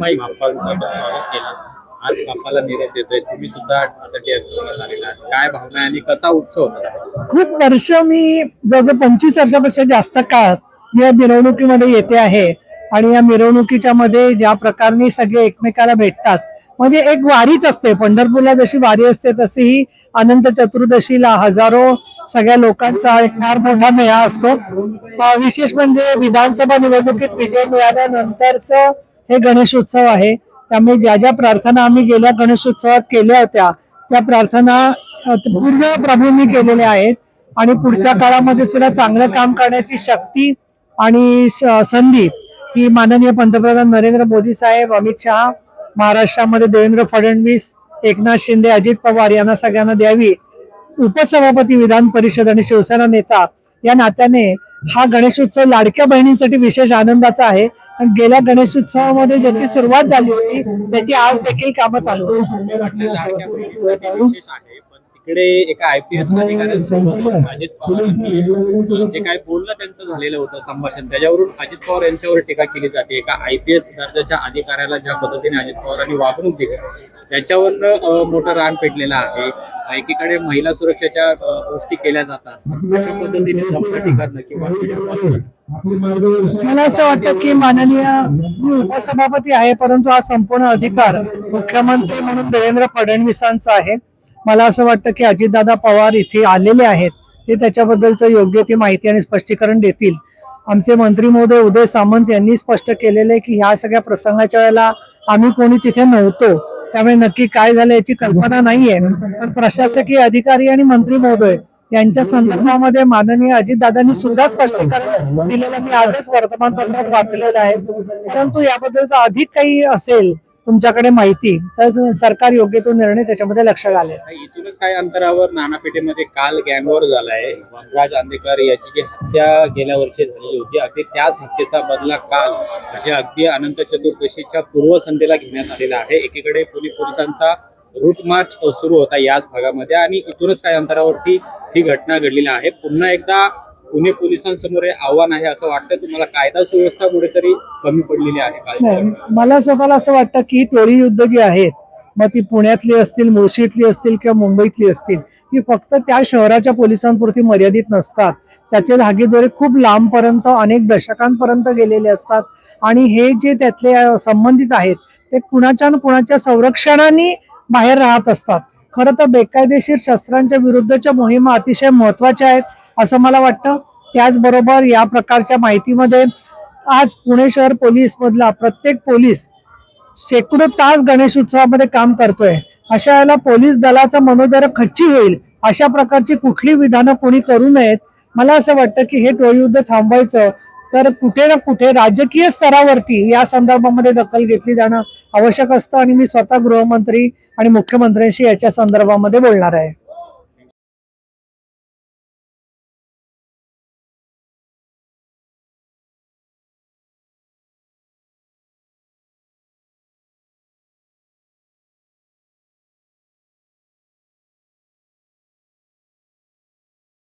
Mic. स्वागत केलं आज बाप्पाला निरोप देतोय. तुम्ही सुद्धा आता आलेला काय भावना आणि कसा उत्सव होता? खूप वर्ष मी जवळजवळ पंचवीस वर्षापेक्षा जास्त काळ मी या मिरवणुकीमध्ये येते आहे. आणि या मिरवणुकीच्या मध्ये ज्या प्रकारे सगळे एकमेकाला भेटतात म्हणजे एक वारीच असते. पंढरपूरला जशी वारी असते तशी ही अनंत चतुर्दशीला हजारो सगळ्या लोकांचा एक फार मोठा मेळा असतो. विशेष म्हणजे विधानसभा निवडणुकीत विजय मिळाल्यानंतरच हे गणेशोत्सव आहे. त्यामुळे ज्या ज्या प्रार्थना आम्ही गेल्या गणेशोत्सवात केल्या होत्या त्या प्रार्थना पूर्ण प्रभूंनी केलेल्या आहेत. आणि पुढच्या काळामध्ये सुद्धा चांगलं काम करण्याची शक्ती आणि श- संधी ही माननीय पंतप्रधान नरेंद्र मोदी साहेब अमित शहा महाराष्ट्रामध्ये देवेंद्र फडणवीस एकनाथ शिंदे अजित पवार यांना सगळ्यांना द्यावी. उपसभापती विधान परिषद आणि शिवसेना नेता या नात्याने हा गणेशोत्सव लाडक्या बहिणींसाठी विशेष आनंदाचा आहे. आणि गेल्या गणेशोत्सवामध्ये ज्याची सुरुवात झाली होती त्याची आज देखील कामं चालू तिकडे एका आयपीएस अधिकाऱ्यांसोबत अजित पवार जे काय बोलणं त्यांचं झालेलं होतं संभाषण. त्याच्यावरून अजित पवार यांच्यावर टीका केली जाते. एका आयपीएस दर्जाच्या अधिकाऱ्याला ज्या पद्धतीने अजित पवारांनी वागणूक दिली त्याच्यावरनं मोठं रान पेटलेलं आहे. एकीकडे महिला सुरक्षेच्या गोष्टी केल्या जातात. अशा पद्धतीने करणं किंवा मला असं वाटतं की माननीय उपसभापती आहे परंतु हा संपूर्ण अधिकार मुख्यमंत्री म्हणून देवेंद्र फडणवीसांचा आहे. मला असं वाटतं की अजितदादा पवार इथे आलेले आहेत ते त्याच्याबद्दलचं योग्य ती माहिती आणि स्पष्टीकरण देतील. आमचे मंत्री महोदय उदय सामंत यांनी स्पष्ट केलेलं आहे की ह्या सगळ्या प्रसंगाच्या वेळेला आम्ही कोणी तिथे नव्हतो. त्यामुळे नक्की काय झालं याची कल्पना नाहीये. पण प्रशासकीय अधिकारी आणि मंत्री महोदय यांच्या संदर्भामध्ये माननीय अजितदादांनी सुद्धा स्पष्टीकरण दिलेलं मी आजच वर्तमानपत्रात वाचलेलं आहे. परंतु याबद्दलचा अधिक काही असेल तुमच्याकडे माहिती तर सरकार योग्य तो निर्णय त्याच्यामध्ये लक्ष घालेल इथूनच काही अंतरावर नानापेठेमध्ये काल गँगवॉर झालाय. वनराज आंबेकर याची जी हत्या गेल्या वर्षी झालेली होती अगदी त्याच हत्येचा बदला काल म्हणजे अगदी अनंत चतुर्दशीच्या पूर्वसंध्येला घेण्यात आलेला आहे. एकीकडे पोलीस पोलिसांचा रूट मार्च सुरू होता याच भागामध्ये आणि इथूनच काही अंतरावरती ही घटना घडलेली आहे. पुन्हा एकदा पुणे पोलिसांसमोर हे आव्हान आहे असं वाटतं? तुम्हाला कायदा सुव्यवस्था कुठेतरी कमी पडलेली आहे नाही मला स्वतःला असं वाटतं की टोळी युद्ध जी आहेत मग ती पुण्यातली असतील मुळशीतली असतील किंवा मुंबईतली असतील ही फक्त त्या शहराच्या पोलिसांपुरती मर्यादित नसतात. त्याचे धागेदोरे खूप लांबपर्यंत अनेक दशकांपर्यंत गेलेले असतात. आणि हे जे त्यातले अ, संबंधित आहेत ते कुणाच्या न कुणाच्या संरक्षणाने बाहेर राहत असतात. खरं तर बेकायदेशीर शस्त्रांच्या विरुद्धच्या मोहिमा अतिशय महत्त्वाच्या आहेत. असं मला वाटतं. त्याचबरोबर या प्रकारच्या माहितीमध्ये आज पुणे शहर पोलीस मधला प्रत्येक पोलीस शेकडो तास गणेश उत्सवामध्ये काम करतोय. अशा वेळेला पोलीस दलाचा मनोदर खच्ची होईल अशा प्रकारची कुठली विधानं कोणी करू नयेत. मला असं वाटतं की हे टोळयुद्ध थांबवायचं. तर कुठे ना कुठे राजकीय स्तरावरती या संदर्भामध्ये दखल घेतली जाणं आवश्यक असतं आणि मी स्वतः गृहमंत्री आणि मुख्यमंत्र्यांशी याच्या संदर्भामध्ये बोलणार आहे.